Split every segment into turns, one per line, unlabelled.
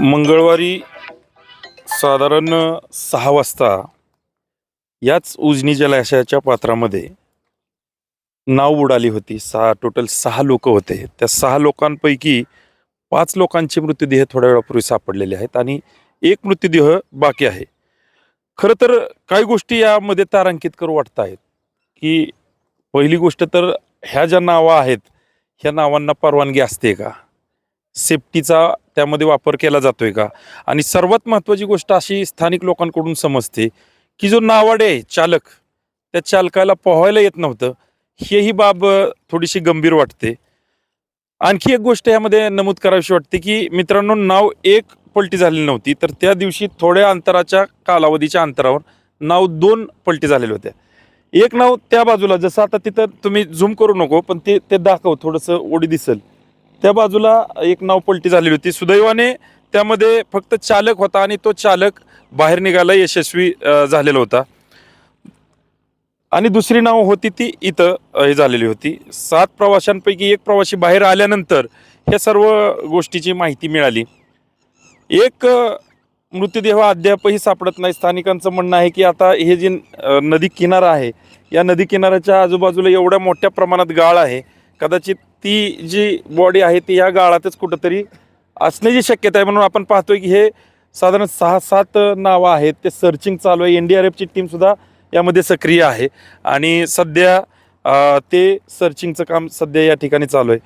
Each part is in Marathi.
मंगळवारी साधारण सहा वाजता याच उजनी जलाशयाच्या पात्रामध्ये नाव बुडाली होती. सहा टोटल सहा लोक होते. त्या सहा लोकांपैकी पाच लोकांचे मृतदेह थोड्या वेळापूर्वी सापडलेले आहेत आणि एक मृतदेह बाकी आहे. खरं तर काही गोष्टी यामध्ये तारांकित करू वाटत आहेत की पहिली गोष्ट तर ह्या ज्या नावं आहेत ह्या नावांना परवानगी असते का? सेफ्टीचा त्यामध्ये वापर केला जातोय का? आणि सर्वात महत्त्वाची गोष्ट अशी स्थानिक लोकांकडून समजते की जो नावाडे आहे चालक त्या चालकाला पोहायला येत नव्हतं. हेही बाब थोडीशी गंभीर वाटते. आणखी एक गोष्ट यामध्ये नमूद करावीशी वाटते की मित्रांनो नाव एक पलटी झालेली नव्हती तर त्या दिवशी थोड्या अंतराच्या कालावधीच्या अंतरावर नाव दोन पलटी झालेल्या होत्या. एक नाव त्या बाजूला जसं आता तिथं तुम्ही झूम करू नको पण ते ते दाखव थोडंसं ओढी दिसेल. त्या बाजूला एक नाव पलटी झालेली होती सुदैवाने. त्यामध्ये फक्त चालक होता आणि तो चालक बाहेर निघायला यशस्वी झालेला होता. आणि दुसरी नाव होती ती इथं हे झालेली होती. सात प्रवाशांपैकी एक प्रवासी बाहेर आल्यानंतर ह्या सर्व गोष्टीची माहिती मिळाली. एक मृतदेह अद्यापही सापडत नाही. स्थानिकांचं म्हणणं आहे की आता हे जे नदी किनारा आहे या नदी किनाऱ्याच्या आजूबाजूला एवढ्या मोठ्या प्रमाणात गाळ आहे. कदाचित ती जी बॉडी आहे ती या गाळातच कुठंतरी असण्याची शक्यता आहे म्हणून आपण पाहतोय की हे साधारण सहा सात नावं आहेत. ते सर्चिंग चालू आहे. एन डी आर एफची टीमसुद्धा यामध्ये सक्रिय आहे. आणि सध्या ते सर्चिंगचं काम सध्या या ठिकाणी चालू आहे.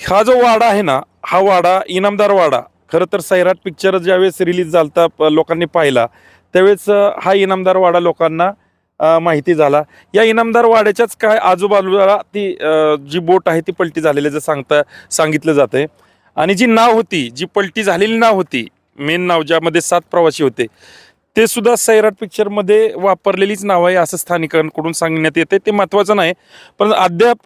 हा जो वाडा आहे ना हा वाडा इनामदार वाडा. खरं तर सैराट पिक्चर ज्यावेळेस रिलीज झालता प- लोकांनी पाहिला त्यावेळेस हा इनामदार वाडा लोकांना माहिती झाला. या इनामदार वाड्याच्याच काय आजूबाजूला ती जी बोट आहे ती पलटी झालेली जर सांगता सांगितलं जातंय. आणि जी नाव होती जी पलटी झालेली नाव होती मेन नाव ज्यामध्ये सात प्रवासी होते ते सुद्धा सैराट पिक्चरमध्ये वापरलेलीच नाव आहे असं स्थानिकांकडून सांगण्यात येते ते महत्त्वाचं नाही पण अद्याप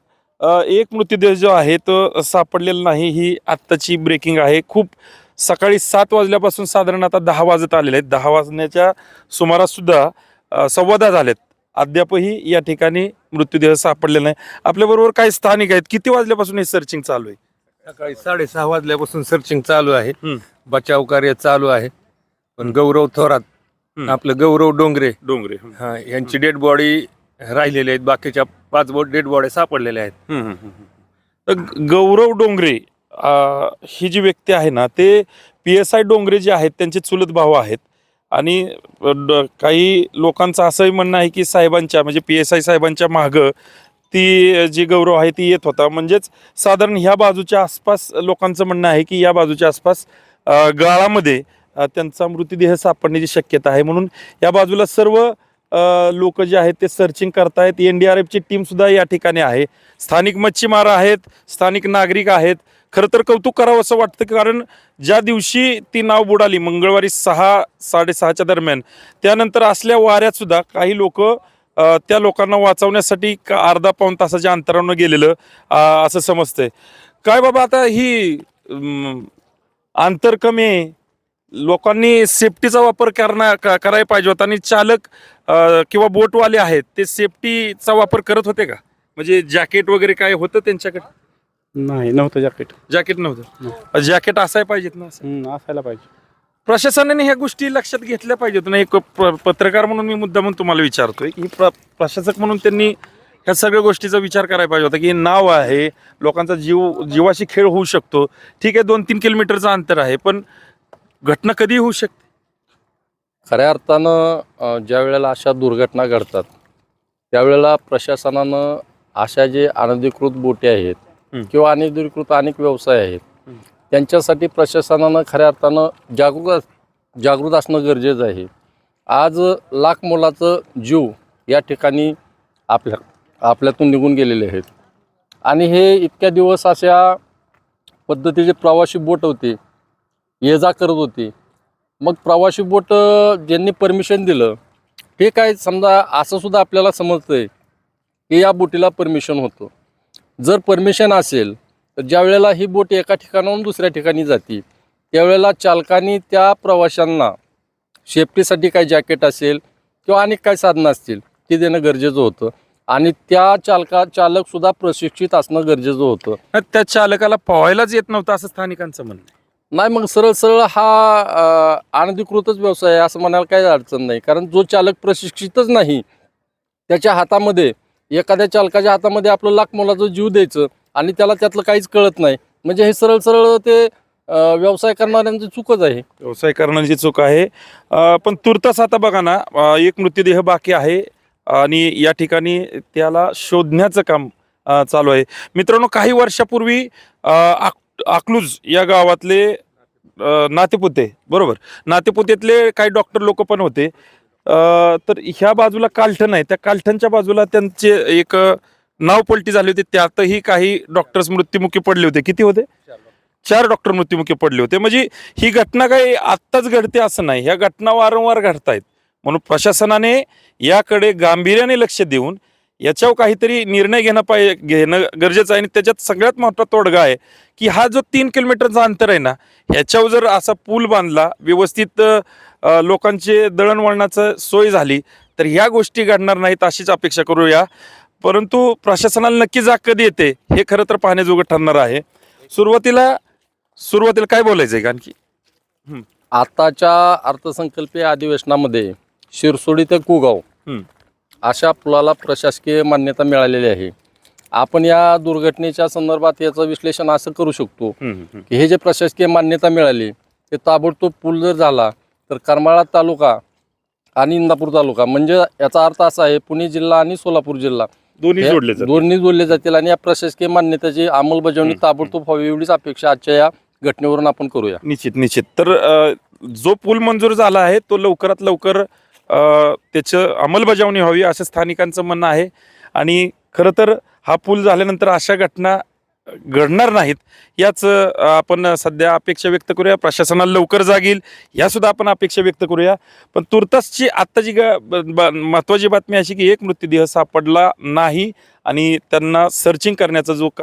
एक मृतदेह जो आहे तो सापडलेला नाही ही आत्ताची ब्रेकिंग आहे. खूप सकाळी सात वाजल्यापासून साधारण आता दहा वाजत आलेले आहेत. दहा वाजण्याच्या सुमाराससुद्धा संवादा झालेत. अद्यापही या ठिकाणी मृत्यूदेह सापडलेला नाही. आपल्याबरोबर काही स्थानिक आहेत. किती वाजल्यापासून हे सर्चिंग चालू आहे?
सकाळी साडेसहा वाजल्यापासून सर्चिंग चालू आहे.
हम्म.
बचाव कार्य चालू आहे. पण गौरव थोरात
हम्म.
आपलं गौरव डोंगरे
डोंगरे
हा यांची डेड बॉडी राहिलेली आहेत. बाकीच्या पाच डेड बॉडी सापडलेल्या आहेत.
हम्म, हम्म, हम्म. तर गौरव डोंगरे अं, ही जी व्यक्ती आहे ना ते पी एस आय डोंगरे जे आहेत त्यांचे चुलत भाऊ आहेत. आणि ड- काही लोकांचं असंही म्हणणं आहे की साहेबांच्या म्हणजे पी एस आय साहेबांच्या मागं ती जी गौरव आहे ती येत होता. म्हणजेच साधारण ह्या बाजूच्या आसपास लोकांचं म्हणणं आहे की या बाजूच्या आसपास गाळामध्ये त्यांचा मृतदेह सापडण्याची शक्यता आहे. म्हणून या बाजूला सर्व लोक जे आहेत ते सर्चिंग करतायत. एन डी आर एफची टीमसुद्धा या ठिकाणी आहे. स्थानिक मच्छीमार आहेत स्थानिक नागरिक आहेत. खरं तर कौतुक करावं असं वाटतं कारण ज्या दिवशी ती नाव बुडाली मंगळवारी सहा साडेसहाच्या दरम्यान त्यानंतर असल्या वाऱ्यात सुद्धा काही लोक त्या लोकांना वाचवण्यासाठी का अर्धा पाऊण तासाच्या अंतरानं गेलेलं असं समजतंय. काय बाबा आता ही अंतर कमी आहे लोकांनी सेफ्टीचा वापर करणं करायला पाहिजे होता आणि चालक किंवा बोटवाले आहेत ते सेफ्टीचा वापर करत होते का? म्हणजे जॅकेट वगैरे काय होतं त्यांच्याकडे?
नाही नव्हतं जॅकेट.
जॅकेट नव्हतं. जॅकेट असाय पाहिजेत ना असं.
असायला पाहिजे.
प्रशासनाने ह्या गोष्टी लक्षात घेतल्या पाहिजेत ना? एक प- पत्रकार म्हणून मी मुद्दा म्हणून तुम्हाला विचारतोय की प्र प्रशासक म्हणून त्यांनी ह्या सगळ्या गोष्टीचा विचार करायला पाहिजे होता की नाव आहे लोकांचा जीव जीवाशी खेळ होऊ शकतो. ठीक आहे दोन तीन किलोमीटरचं अंतर आहे पण घटना कधी होऊ शकते?
खऱ्या अर्थानं अ, ज्या वेळेला अशा दुर्घटना घडतात त्यावेळेला प्रशासनानं अशा जे अनधिकृत बोटी आहेत. किंवा अनधिकृत अनेक व्यवसाय आहेत. त्यांच्यासाठी प्रशासनानं खऱ्या अर्थानं जागरूक जागृत असणं गरजेचं आहे. आज लाख मोलाचं जीव या ठिकाणी आपल्या आपल्यातून निघून गेलेले आहेत. आणि हे इतक्या दिवस अशा पद्धतीचे प्रवासी बोट होते. ये जा करत होती. मग प्रवासी बोट ज्यांनी परमिशन दिलं ठीक आहे समजा असंसुद्धा आपल्याला समजतं आहे की या बोटीला परमिशन होतं. जर परमिशन असेल तर ज्या वेळेला ही बोट एका ठिकाणाहून दुसऱ्या ठिकाणी जाते त्यावेळेला चालकांनी त्या प्रवाशांना सेफ्टीसाठी काय जॅकेट असेल किंवा अनेक काय साधनं असतील ती देणं गरजेचं होतं. आणि त्या चालका चालकसुद्धा प्रशिक्षित असणं गरजेचं होतं.
त्या चालकाला पोहायलाच येत नव्हतं असं स्थानिकांचं म्हणणं. आहे.
नाही मग सरळ सरळ हा अ, अनधिकृतच व्यवसाय आहे असं म्हणायला काही अडचण नाही. कारण जो चालक प्रशिक्षितच नाही त्याच्या हातामध्ये एखाद्या चालकाच्या हातामध्ये आपलं लाख मोलाचं जीव द्यायचं आणि त्याला त्यातलं काहीच कळत नाही. म्हणजे हे सरळ सरळ ते व्यवसाय करणाऱ्यांची चूकच आहे.
व्यवसाय करण्याची चूक आहे. पण तुर्तास आता बघा ना एक मृत्यूदेह बाकी आहे आणि या ठिकाणी त्याला शोधण्याचं काम चालू आहे. मित्रांनो काही वर्षापूर्वी आक- अकलूज या गावातले नातेपुते बरोबर? नातेपुतेतले काही डॉक्टर लोक पण होते. तर ह्या बाजूला कालठण आहे. त्या कालठणच्या बाजूला त्यांचे एक नाव पलटी झाली होती. त्यातही काही डॉक्टर्स मृत्युमुखी पडले होते. किती होते? चार डॉक्टर मृत्युमुखी पडले होते. म्हणजे ही घटना काही आत्ताच घडते असं नाही. ह्या घटना वारंवार घडतायत. म्हणून प्रशासनाने याकडे गांभीर्याने लक्ष देऊन याच्यावर काहीतरी निर्णय घेणं पाहिजे घेणं गरजेचं आहे. आणि त्याच्यात सगळ्यात मोठा तोडगा आहे की हा जो तीन किलोमीटरचा अंतर आहे ना ह्याच्यावर जर असा पूल बांधला व्यवस्थित लोकांचे दळणवळणाचं सोय झाली तर ह्या गोष्टी घडणार नाहीत अशीच अपेक्षा करूया. परंतु प्रशासनाला नक्की जाग कधी येते हे खरं तर पाहण्याजोगं ठरणार आहे. सुरुवातीला सुरुवातीला काय बोलायचंय का आणखी
आताच्या अर्थसंकल्पीय अधिवेशनामध्ये शिरसोडी ते कुगाव. अशा पुलाला प्रशासकीय मान्यता मिळालेली आहे. आपण या दुर्घटनेच्या संदर्भात याचं विश्लेषण असं करू शकतो की हे जे प्रशासकीय मान्यता मिळाली ते ताबडतोब पूल जर झाला तर करमाळा तालुका आणि इंदापूर तालुका. म्हणजे याचा अर्थ असा आहे पुणे जिल्हा आणि सोलापूर जिल्हा.
दोन्ही जोडले
दोन्ही जोडले जातील आणि या प्रशासकीय मान्यतेची अंमलबजावणी. ताबडतोब व्हावी एवढीच अपेक्षा आजच्या या घटनेवरून आपण करूया.
निश्चित निश्चित. तर जो पूल मंजूर झाला आहे तो लवकरात लवकर त्याचं अंमलबजावणी व्हावी असं स्थानिकांचं म्हणणं आहे. आणि खरं तर हा पूल झाल्यानंतर अशा घटना घडणार नाहीत याच आपण सध्या अपेक्षा व्यक्त करूया. प्रशासनाला लवकर जागील यासुद्धा आपण अपेक्षा व्यक्त करूया. पण तुर्तासची आत्ताची ग- ब- ब- महत्त्वाची बातमी अशी की एक मृतदेह सापडला नाही आणि त्यांना सर्चिंग करण्याचा जो का